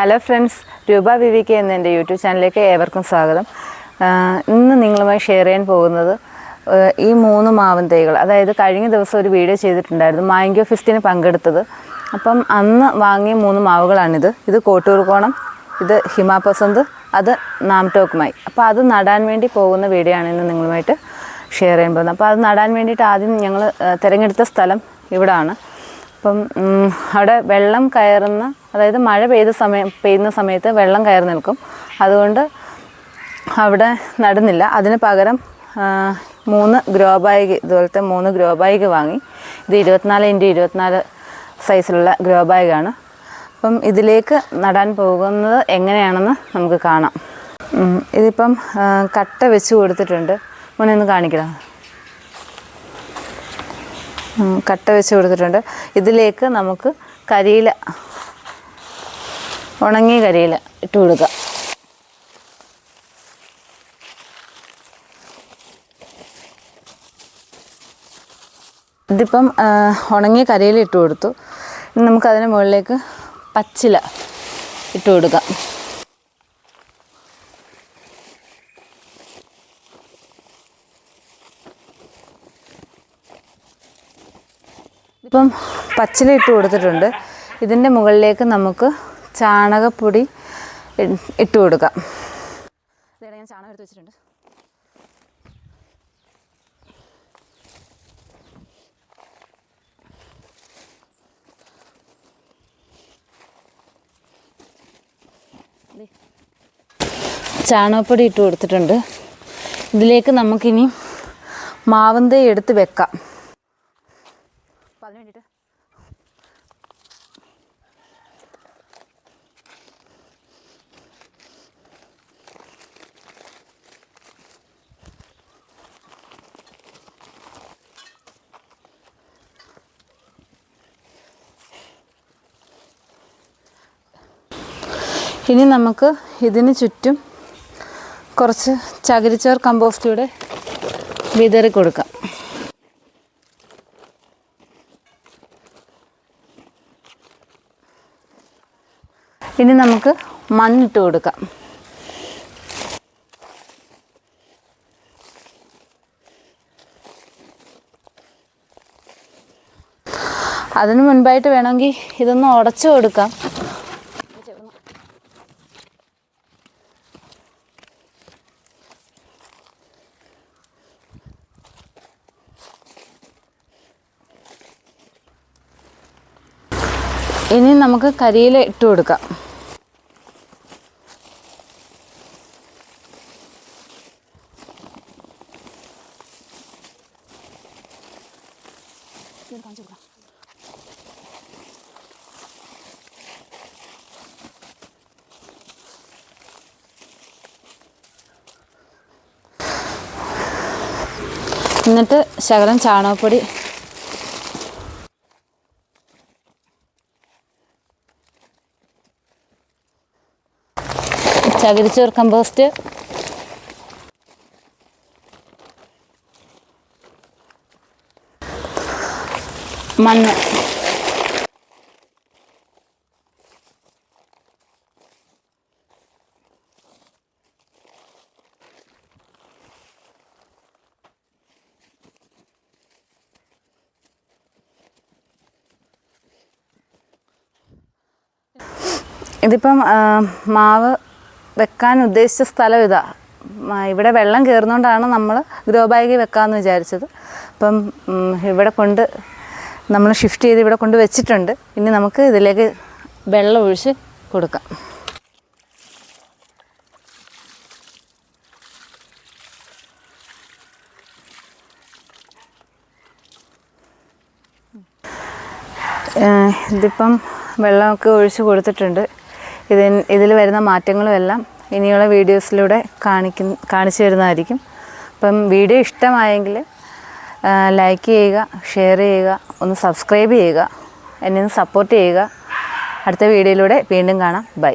Hello friends രൂപ വിവിക്ക് എന്ന എന്റെ യൂട്യൂബ് ചാനലിലേക്ക് ഏവർക്കും സ്വാഗതം. ഇന്ന് നിങ്ങളുമായി ഷെയർ ചെയ്യാൻ പോകുന്നത് ഈ മൂന്ന് മാവൻ തൈകൾ അതായത് കഴിഞ്ഞ ദിവസം ഒരു വീഡിയോ ചെയ്തിട്ടുണ്ടായിരുന്നു മാങ്കോ ഫിസ്റ്റിന് പങ്കെടുത്തത്. അപ്പം അന്ന് വാങ്ങിയ മൂന്ന് മാവുകളാണിത്. ഇത് കോട്ടൂർക്കോണം ഇത് ഹിമാപസന്ത് അത് നാംടോക്കുമായി. അപ്പോൾ അത് നടാൻ വേണ്ടി പോകുന്ന വീഡിയോ ആണ് ഇന്ന് നിങ്ങളുമായിട്ട് ഷെയർ ചെയ്യാൻ പോകുന്നത്. അപ്പോൾ അത് നടാൻ വേണ്ടിയിട്ട് ആദ്യം ഞങ്ങൾ തിരഞ്ഞെടുത്ത സ്ഥലം ഇവിടാണ്. അപ്പം അവിടെ വെള്ളം കയറുന്ന അതായത് മഴ പെയ്ത സമയം പെയ്യുന്ന സമയത്ത് വെള്ളം കയറി നിൽക്കും. അതുകൊണ്ട് അവിടെ നടുന്നില്ല. അതിന് പകരം മൂന്ന് ഗ്രോ ബാഗ് ഇതുപോലത്തെ മൂന്ന് ഗ്രോ ബാഗ് വാങ്ങി. ഇത് ഇരുപത്തിനാല് ഇന്റു ഇരുപത്തിനാല് സൈസിലുള്ള ഗ്രോ ബാഗാണ് അപ്പം ഇതിലേക്ക് നടാൻ പോകുന്നത് എങ്ങനെയാണെന്ന് നമുക്ക് കാണാം. ഇതിപ്പം കട്ട വെച്ച് കൊടുത്തിട്ടുണ്ട്. മോനെ ഒന്ന് കാണിക്കണം കട്ട വെച്ച് കൊടുത്തിട്ടുണ്ട്. ഇതിലേക്ക് നമുക്ക് കരിയില ഉണങ്ങിയ കരിയില ഇട്ട് കൊടുക്കുക ഇതിപ്പം ഉണങ്ങിയ കരിയില ഇട്ട് കൊടുത്തു. നമുക്കതിന് മുകളിലേക്ക് പച്ചില ഇട്ട് കൊടുക്കാം. ഇപ്പം പച്ചില ഇട്ട് കൊടുത്തിട്ടുണ്ട്. ഇതിന്റെ മുകളിലേക്ക് നമുക്ക് ചാണകപ്പൊടി ഇട്ട് കൊടുക്കാം. ഞാൻ ചാണകം എടുത്ത് വെച്ചിട്ടുണ്ട്. ചാണകപ്പൊടി ഇട്ട് കൊടുത്തിട്ടുണ്ട്. ഇതിലേക്ക് നമുക്കിനി മാവന്തേ എടുത്ത് വെക്കാം. അപ്പം അതിന് വേണ്ടിയിട്ട് ഇനി നമുക്ക് ഇതിന് ചുറ്റും കുറച്ച് ചകിരിച്ചോർ കമ്പോസ്റ്റ് കൂടെ വിതറി കൊടുക്കാം. ഇനി നമുക്ക് മണ്ണിട്ട് കൊടുക്കാം. അതിന് മുൻപായിട്ട് വേണമെങ്കിൽ ഇതൊന്ന് ഉടച്ചു കൊടുക്കാം. ഇനി നമുക്ക് കരിയില ഇട്ട് കൊടുക്കാം. എന്നിട്ട് ശകലം ചാണകപ്പൊടി. ചകിരിച്ചോർ കമ്പോസ്റ്റ്. മണ്ണ്. ഇതിപ്പം മാവ് വെക്കാൻ ഉദ്ദേശിച്ച സ്ഥലം ഇതാ. ഇവിടെ വെള്ളം കയറുന്നതുകൊണ്ടാണ് നമ്മൾ ഗ്രോ ബാഗിൽ വെക്കാമെന്ന് വിചാരിച്ചത്. അപ്പം ഇവിടെ കൊണ്ട് നമ്മൾ ഷിഫ്റ്റ് ചെയ്ത് ഇവിടെ കൊണ്ട് വെച്ചിട്ടുണ്ട്. ഇനി നമുക്ക് ഇതിലേക്ക് വെള്ളം ഒഴിച്ച് കൊടുക്കാം. ഇതിപ്പം വെള്ളമൊക്കെ ഒഴിച്ച് കൊടുത്തിട്ടുണ്ട്. ഇതിൻ ഇതിൽ വരുന്ന മാറ്റങ്ങളും എല്ലാം ഇനിയുള്ള വീഡിയോസിലൂടെ കാണിക്കുന്ന കാണിച്ചു തരുന്നതായിരിക്കും. അപ്പം വീഡിയോ ഇഷ്ടമായെങ്കിൽ ലൈക്ക് ചെയ്യുക ഷെയർ ചെയ്യുക ഒന്ന് സബ്സ്ക്രൈബ് ചെയ്യുക എന്നെ ഒന്ന് സപ്പോർട്ട് ചെയ്യുക. അടുത്ത വീഡിയോയിലൂടെ വീണ്ടും കാണാം. ബൈ